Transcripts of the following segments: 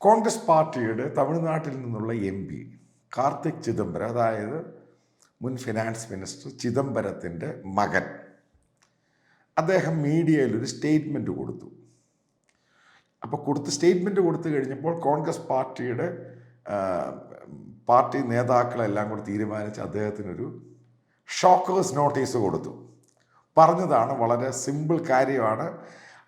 കോൺഗ്രസ് പാർട്ടിയുടെ തമിഴ്നാട്ടിൽ നിന്നുള്ള എം പി കാർത്തിക് ചിദംബരം അതായത് മുൻ ഫിനാൻസ് മിനിസ്റ്റർ ചിദംബരത്തിന്റെ മകൻ അദ്ദേഹം മീഡിയയിൽ ഒരു സ്റ്റേറ്റ്മെന്റ് കൊടുത്തു. അപ്പോൾ കൊടുത്ത് സ്റ്റേറ്റ്മെന്റ് കൊടുത്തു കഴിഞ്ഞപ്പോൾ കോൺഗ്രസ് പാർട്ടിയുടെ പാർട്ടി നേതാക്കളെല്ലാം കൂടി തീരുമാനിച്ച് അദ്ദേഹത്തിനൊരു ഷോക്കേഴ്സ് നോട്ടീസ് കൊടുത്തു. പറഞ്ഞതാണ് വളരെ സിമ്പിൾ കാര്യമാണ്.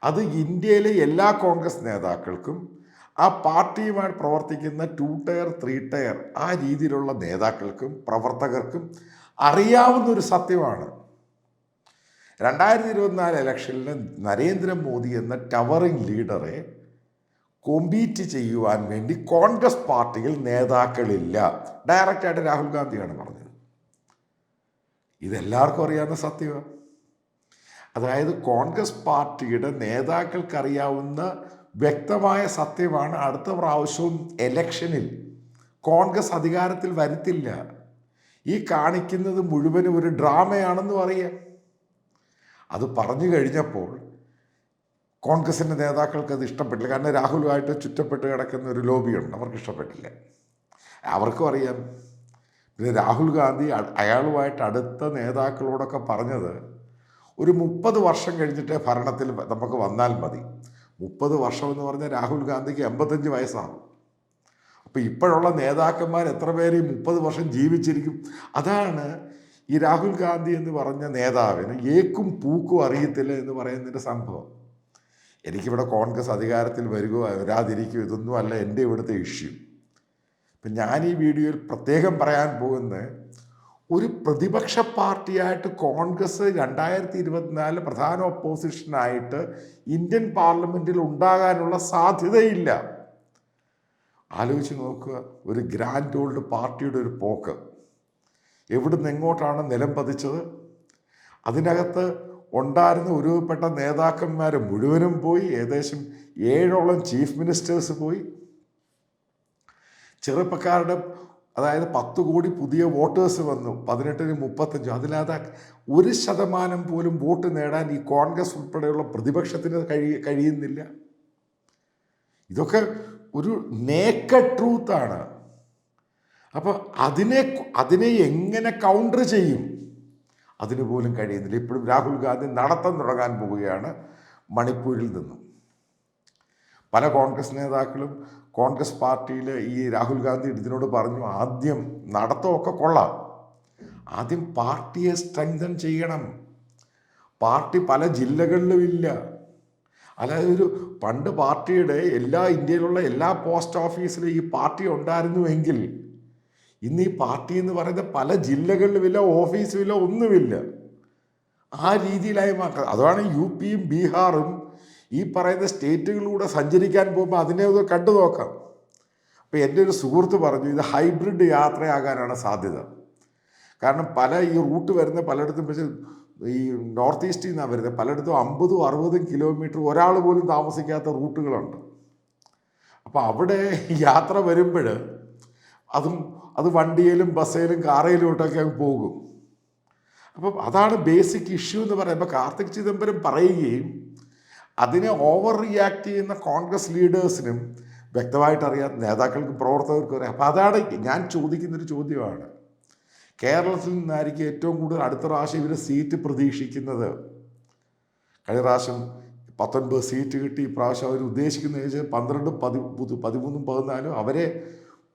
അത് ഇന്ത്യയിലെ എല്ലാ കോൺഗ്രസ് നേതാക്കൾക്കും ആ പാർട്ടിയുമായി പ്രവർത്തിക്കുന്ന ടു ടയർ ത്രീ ടയർ ആ രീതിയിലുള്ള നേതാക്കൾക്കും പ്രവർത്തകർക്കും അറിയാവുന്ന ഒരു സത്യമാണ്. രണ്ടായിരത്തി ഇരുപത്തിനാല് ഇലക്ഷനിൽ നരേന്ദ്രമോദി എന്ന ടവറിംഗ് ലീഡറെ കോമ്പീറ്റ് ചെയ്യുവാൻ വേണ്ടി കോൺഗ്രസ് പാർട്ടിയിൽ നേതാക്കളില്ല. ഡയറക്റ്റായിട്ട് രാഹുൽ ഗാന്ധിയാണ് പറഞ്ഞത്. ഇതെല്ലാവർക്കും അറിയാവുന്ന സത്യമാണ് അതായത് കോൺഗ്രസ് പാർട്ടിയുടെ നേതാക്കൾക്കറിയാവുന്ന വ്യക്തമായ സത്യമാണ്. അടുത്ത പ്രാവശ്യവും എലക്ഷനിൽ കോൺഗ്രസ് അധികാരത്തിൽ വരുത്തില്ല. ഈ കാണിക്കുന്നത് മുഴുവനും ഒരു ഡ്രാമയാണെന്ന് പറയാം അത് പറഞ്ഞു കഴിഞ്ഞപ്പോൾ കോൺഗ്രസിന്റെ നേതാക്കൾക്ക് അത് ഇഷ്ടപ്പെട്ടില്ല. കാരണം രാഹുലുമായിട്ട് ചുറ്റപ്പെട്ട് കിടക്കുന്ന ഒരു ലോബിയുണ്ട്. അവർക്ക് ഇഷ്ടപ്പെട്ടില്ല. അവർക്കും അറിയാം. പിന്നെ രാഹുൽ ഗാന്ധി അയാളുമായിട്ട് അടുത്ത നേതാക്കളോടൊക്കെ പറഞ്ഞത് ഒരു മുപ്പത് വർഷം കഴിഞ്ഞിട്ട് ഭരണത്തിൽ നമുക്ക് വന്നാൽ മതി. മുപ്പത് വർഷം എന്ന് പറഞ്ഞാൽ രാഹുൽ ഗാന്ധിക്ക് എൺപത്തഞ്ച് വയസ്സാണ് അപ്പോൾ ഇപ്പോഴുള്ള നേതാക്കന്മാർ എത്ര പേര് ഈ മുപ്പത് വർഷം ജീവിച്ചിരിക്കും? അതാണ് ഈ രാഹുൽ ഗാന്ധി എന്ന് പറഞ്ഞ നേതാവിന് ഏക്കും പൂക്കും അറിയത്തില്ല എന്ന് പറയുന്നതിന്റെ സംഭവം. എനിക്കിവിടെ കോൺഗ്രസ് അധികാരത്തിൽ വരികയോ വരാതിരിക്കുകയോ ഇതൊന്നും അല്ല എന്റെ ഇവിടുത്തെ ഇഷ്യൂ. ഇപ്പം ഞാൻ ഈ വീഡിയോയിൽ പ്രത്യേകം പറയാൻ പോകുന്നത് ഒരു പ്രതിപക്ഷ പാർട്ടിയായിട്ട് കോൺഗ്രസ് രണ്ടായിരത്തി ഇരുപത്തിനാല് പ്രധാന ഒപ്പോസിഷനായിട്ട് ഇന്ത്യൻ പാർലമെന്റിൽ ഉണ്ടാകാനുള്ള സാധ്യതയില്ല. ആലോചിച്ച് നോക്കുക ഒരു ഗ്രാൻഡ് ഓൾഡ് പാർട്ടിയുടെ ഒരു പോക്ക്. എവിടുന്ന് എങ്ങോട്ടാണ് നിലം പതിച്ചത്? അതിനകത്ത് ഉണ്ടായിരുന്ന ഉരുവപ്പെട്ട നേതാക്കന്മാർ മുഴുവനും പോയി ഏകദേശം ഏഴോളം ചീഫ് മിനിസ്റ്റേഴ്സ് പോയി. ചെറുപ്പക്കാരുടെ അതായത് പത്ത് കോടി പുതിയ വോട്ടേഴ്സ് വന്നു പതിനെട്ടിന് മുപ്പത്തഞ്ചും. അതിനകത്ത് ഒരു ശതമാനം പോലും വോട്ട് നേടാൻ ഈ കോൺഗ്രസ് ഉൾപ്പെടെയുള്ള പ്രതിപക്ഷത്തിന് കഴി കഴിയുന്നില്ല. ഇതൊക്കെ ഒരു നേക്ക ട്രൂത്താണ് അപ്പോൾ അതിനെ അതിനെ എങ്ങനെ കൗണ്ടർ ചെയ്യും? അതിന് പോലും കഴിയുന്നില്ല. ഇപ്പോഴും രാഹുൽ ഗാന്ധി നടത്തം തുടങ്ങാൻ പോവുകയാണ് മണിപ്പൂരിൽ നിന്നും. പല കോൺഗ്രസ് നേതാക്കളും കോൺഗ്രസ് പാർട്ടിയിൽ ഈ രാഹുൽ ഗാന്ധി ഇതിനോട് പറഞ്ഞു ആദ്യം നടത്തമൊക്കെ കൊള്ളാം. ആദ്യം പാർട്ടിയെ സ്ട്രെങ്തൻ ചെയ്യണം. പാർട്ടി പല ജില്ലകളിലും ഇല്ല. അതായത് ഒരു പണ്ട് പാർട്ടിയുടെ എല്ലാ ഇന്ത്യയിലുള്ള എല്ലാ പോസ്റ്റ് ഓഫീസിലും ഈ പാർട്ടി ഉണ്ടായിരുന്നുവെങ്കിൽ ഇന്ന് ഈ പാർട്ടി എന്ന് പറയുന്നത് പല ജില്ലകളിലുമില്ല ഓഫീസുമില്ല ഒന്നുമില്ല. ആ രീതിയിലായി മാറ്റം അതാണ് യു പിയും ബീഹാറും ഈ പറയുന്ന സ്റ്റേറ്റുകളിലൂടെ സഞ്ചരിക്കാൻ പോകുമ്പോൾ അതിനെ ഒന്ന് കണ്ടു നോക്കാം. അപ്പോൾ എന്റെ ഒരു സുഹൃത്ത് പറഞ്ഞു ഇത് ഹൈബ്രിഡ് യാത്രയാകാനാണ് സാധ്യത. കാരണം പല ഈ റൂട്ട് വരുന്ന പലയിടത്തും പക്ഷേ ഈ നോർത്ത് ഈസ്റ്റിൽ നിന്നാണ് വരുന്നത്. പലയിടത്തും അമ്പതും അറുപതും കിലോമീറ്റർ ഒരാൾ പോലും താമസിക്കാത്ത റൂട്ടുകളുണ്ട്. അപ്പോൾ അവിടെ യാത്ര വരുമ്പോൾ അതും അത് വണ്ടിയിലും ബസ്സിലും കാറയിലോട്ടൊക്കെ അങ്ങ് പോകും. അപ്പം അതാണ് ബേസിക് ഇഷ്യൂ എന്ന് പറയുമ്പോൾ കാർത്തിക് ചിദംബരം പറയുകയും അതിനെ ഓവർ റിയാക്ട് ചെയ്യുന്ന കോൺഗ്രസ് ലീഡേഴ്സിനും വ്യക്തമായിട്ട് അറിയാത്ത നേതാക്കൾക്കും പ്രവർത്തകർക്കും അറിയാം. അപ്പോൾ അതാണ് ഞാൻ ചോദിക്കുന്നൊരു ചോദ്യമാണ്. കേരളത്തിൽ നിന്നായിരിക്കും ഏറ്റവും കൂടുതൽ അടുത്ത പ്രാവശ്യം ഇവർ സീറ്റ് പ്രതീക്ഷിക്കുന്നത്? കഴിഞ്ഞ പ്രാവശ്യം പത്തൊൻപത് സീറ്റ് കിട്ടി ഇപ്രാവശ്യം അവർ ഉദ്ദേശിക്കുന്ന വെച്ചാൽ പന്ത്രണ്ടും പതി പതിമൂന്നും പതിനാലും അവരെ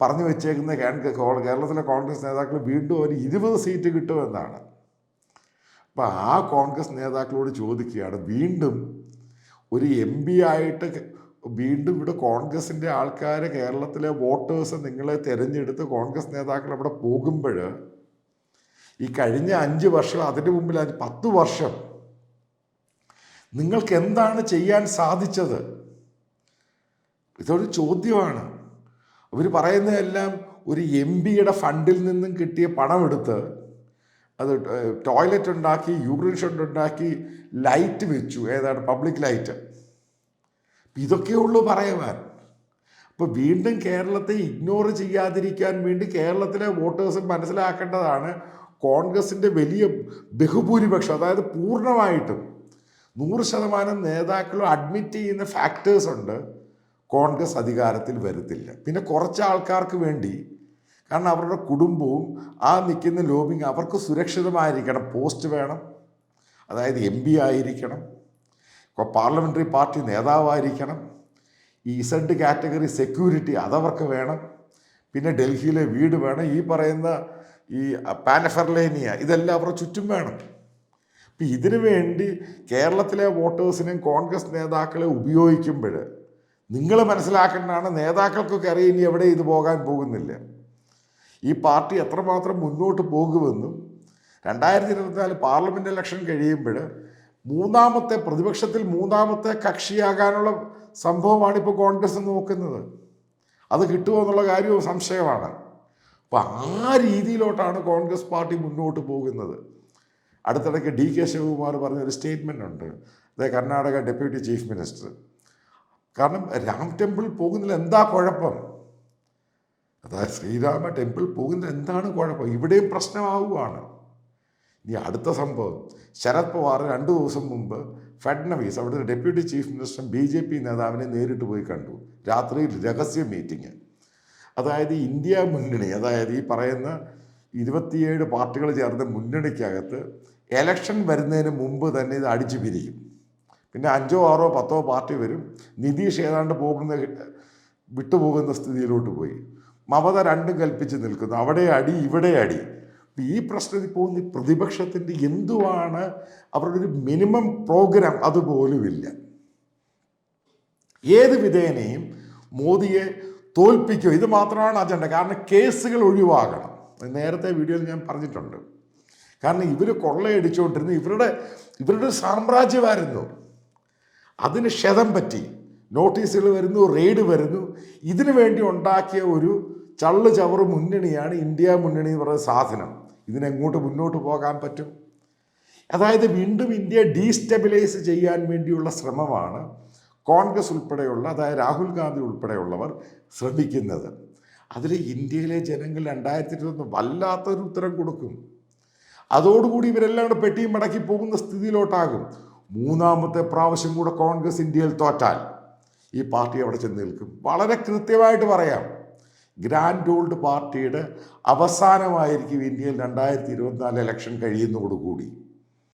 പറഞ്ഞു വെച്ചേക്കുന്ന കേരളത്തിലെ കോൺഗ്രസ് നേതാക്കൾ വീണ്ടും അവർ ഇരുപത് സീറ്റ് കിട്ടുമെന്നാണ്. അപ്പോൾ ആ കോൺഗ്രസ് നേതാക്കളോട് ചോദിക്കുകയാണ് വീണ്ടും ഒരു എം പി ആയിട്ട് വീണ്ടും ഇവിടെ കോൺഗ്രസിന്റെ ആൾക്കാർ കേരളത്തിലെ വോട്ടേഴ്സ് നിങ്ങളെ തിരഞ്ഞെടുത്ത് കോൺഗ്രസ് നേതാക്കൾ അവിടെ പോകുമ്പോൾ ഈ കഴിഞ്ഞ അഞ്ച് വർഷം അതിന്റെ മുമ്പിൽ അഞ്ച് പത്ത് വർഷം നിങ്ങൾക്ക് എന്താണ് ചെയ്യാൻ സാധിച്ചത്? ഇതൊരു ചോദ്യമാണ്. അവർ പറയുന്നതെല്ലാം ഒരു എം പിയുടെ ഫണ്ടിൽ നിന്നും കിട്ടിയ പണമെടുത്ത് അത് ടോയ്ലറ്റ് ഉണ്ടാക്കി യൂറിൻ ഷെഡ് ഉണ്ടാക്കി ലൈറ്റ് വെച്ചു. ഏതാണ്? പബ്ലിക് ലൈറ്റ് ഇതൊക്കെയുള്ളൂ പറയുവാൻ. അപ്പോൾ വീണ്ടും കേരളത്തെ ഇഗ്നോർ ചെയ്യാതിരിക്കാൻ വേണ്ടി കേരളത്തിലെ വോട്ടേഴ്സ് മനസ്സിലാക്കേണ്ടതാണ് കോൺഗ്രസിന്റെ വലിയ ബഹുഭൂരിപക്ഷം അതായത് പൂർണമായിട്ടും നൂറ് ശതമാനം നേതാക്കളും അഡ്മിറ്റ് ചെയ്യുന്ന ഫാക്ടേഴ്സ് ഉണ്ട്. കോൺഗ്രസ് അധികാരത്തിൽ വരത്തില്ല. പിന്നെ കുറച്ച് ആൾക്കാർക്ക് വേണ്ടി കാരണം അവരുടെ കുടുംബവും ആ നിൽക്കുന്ന ലോബിങ് അവർക്ക് സുരക്ഷിതമായിരിക്കണം. പോസ്റ്റ് വേണം. അതായത് എം പി ആയിരിക്കണം. പാർലമെന്ററി പാർട്ടി നേതാവായിരിക്കണം. ഈ ഇസഡ് കാറ്റഗറി സെക്യൂരിറ്റി അതവർക്ക് വേണം. പിന്നെ ഡൽഹിയിലെ വീട് വേണം. ഈ പറയുന്ന ഈ പാനഫെർലേനിയ ഇതെല്ലാം അവരുടെ ചുറ്റും വേണം. അപ്പം ഇതിനു വേണ്ടി കേരളത്തിലെ വോട്ടേഴ്സിനെയും കോൺഗ്രസ് നേതാക്കളെ ഉപയോഗിക്കുമ്പോൾ നിങ്ങൾ മനസ്സിലാക്കേണ്ടതാണ് നേതാക്കൾക്കൊക്കെ അറിയാം ഇനി എവിടെ ഇത് പോകാൻ പോകുന്നില്ല. ഈ പാർട്ടി എത്രമാത്രം മുന്നോട്ട് പോകുമെന്നും രണ്ടായിരത്തി ഇരുപത്തിനാല് പാർലമെന്റ് ഇലക്ഷൻ കഴിയുമ്പോൾ മൂന്നാമത്തെ പ്രതിപക്ഷത്തിൽ മൂന്നാമത്തെ കക്ഷിയാകാനുള്ള സംഭവമാണ് ഇപ്പോൾ കോൺഗ്രസ് നോക്കുന്നത്. അത് കിട്ടുമോ എന്നുള്ള കാര്യവും സംശയമാണ്. അപ്പോൾ ആ രീതിയിലോട്ടാണ് കോൺഗ്രസ് പാർട്ടി മുന്നോട്ട് പോകുന്നത്. അടുത്തിടയ്ക്ക് ഡി കെ ശിവകുമാർ പറഞ്ഞൊരു സ്റ്റേറ്റ്മെന്റ് ഉണ്ട്. അതായത് കർണാടക ഡെപ്യൂട്ടി ചീഫ് മിനിസ്റ്റർ. കാരണം രാം ടെമ്പിൾ പോകുന്നതിൽ എന്താ കുഴപ്പം? അതായത് ശ്രീരാമ ടെമ്പിൾ പോകുന്ന എന്താണ് കുഴപ്പം? ഇവിടെയും പ്രശ്നമാവുകയാണ്. ഇനി അടുത്ത സംഭവം. ശരത് പവാർ രണ്ട് ദിവസം മുമ്പ് ഫഡ്നവീസ് അവിടുത്തെ deputy chief minister B J P നേതാവിനെ നേരിട്ട് പോയി കണ്ടു. രാത്രിയിൽ രഹസ്യ മീറ്റിംഗ്. അതായത് ഇന്ത്യ മുന്നണി അതായത് ഈ പറയുന്ന ഇരുപത്തിയേഴ് പാർട്ടികൾ ചേർന്ന മുന്നണിക്കകത്ത് എലക്ഷൻ വരുന്നതിന് മുമ്പ് തന്നെ ഇത് അടിച്ചു പിരിയും. പിന്നെ അഞ്ചോ ആറോ പത്തോ പാർട്ടി വരും. നിതീഷ് ഏതാണ്ട് പോകുന്ന വിട്ടുപോകുന്ന സ്ഥിതിയിലോട്ട് പോയി. മമത രണ്ടും കൽപ്പിച്ച് നിൽക്കുന്നു. അവിടെ അടി ഇവിടെ അടി. ഈ പ്രശ്നത്തിൽ പോകുന്ന പ്രതിപക്ഷത്തിന്റെ എന്തുവാണ്? അവരുടെ ഒരു മിനിമം പ്രോഗ്രാം അതുപോലുമില്ല. ഏത് വിധേനയും മോദിയെ തോൽപ്പിക്കുക ഇത് മാത്രമാണ് അജണ്ട. കാരണം കേസുകൾ ഒഴിവാകണം. നേരത്തെ വീഡിയോയിൽ ഞാൻ പറഞ്ഞിട്ടുണ്ട്. കാരണം ഇവർ കൊള്ളയടിച്ചുകൊണ്ടിരുന്നു. ഇവരുടെ ഇവരുടെ സാമ്രാജ്യമായിരുന്നു. അതിന് ക്ഷതം പറ്റി. നോട്ടീസുകൾ വരുന്നു റെയ്ഡ് വരുന്നു. ഇതിനു വേണ്ടി ഉണ്ടാക്കിയ ഒരു ചള്ളു ചവറ് മുന്നണിയാണ് ഇന്ത്യ മുന്നണി എന്ന് പറയുന്ന സാധനം. ഇതിനെങ്ങോട്ട് മുന്നോട്ട് പോകാൻ പറ്റും? അതായത് വീണ്ടും ഇന്ത്യ ഡീസ്റ്റെബിലൈസ് ചെയ്യാൻ വേണ്ടിയുള്ള ശ്രമമാണ് കോൺഗ്രസ് ഉൾപ്പെടെയുള്ള അതായത് രാഹുൽ ഗാന്ധി ഉൾപ്പെടെയുള്ളവർ ശ്രമിക്കുന്നത്. അതിൽ ഇന്ത്യയിലെ ജനങ്ങൾ രണ്ടായിരത്തി ഇരുപത്തൊന്ന് വല്ലാത്തൊരു ഉത്തരം കൊടുക്കും. അതോടുകൂടി ഇവരെല്ലാം കൂടെ പെട്ടിയും മടക്കി പോകുന്ന സ്ഥിതിയിലോട്ടാകും. മൂന്നാമത്തെ പ്രാവശ്യം കൂടെ കോൺഗ്രസ് ഇന്ത്യയിൽ തോറ്റാൽ ഈ പാർട്ടി അവിടെ ചെന്ന് നിൽക്കും. വളരെ കൃത്യമായിട്ട് പറയാം. ഗ്രാൻഡ് ഓൾഡ് പാർട്ടിയുടെ അവസാനമായിരിക്കും ഇന്ത്യയിൽ രണ്ടായിരത്തി ഇരുപത്തിനാല് ഇലക്ഷൻ കഴിയുന്നതോടുകൂടി.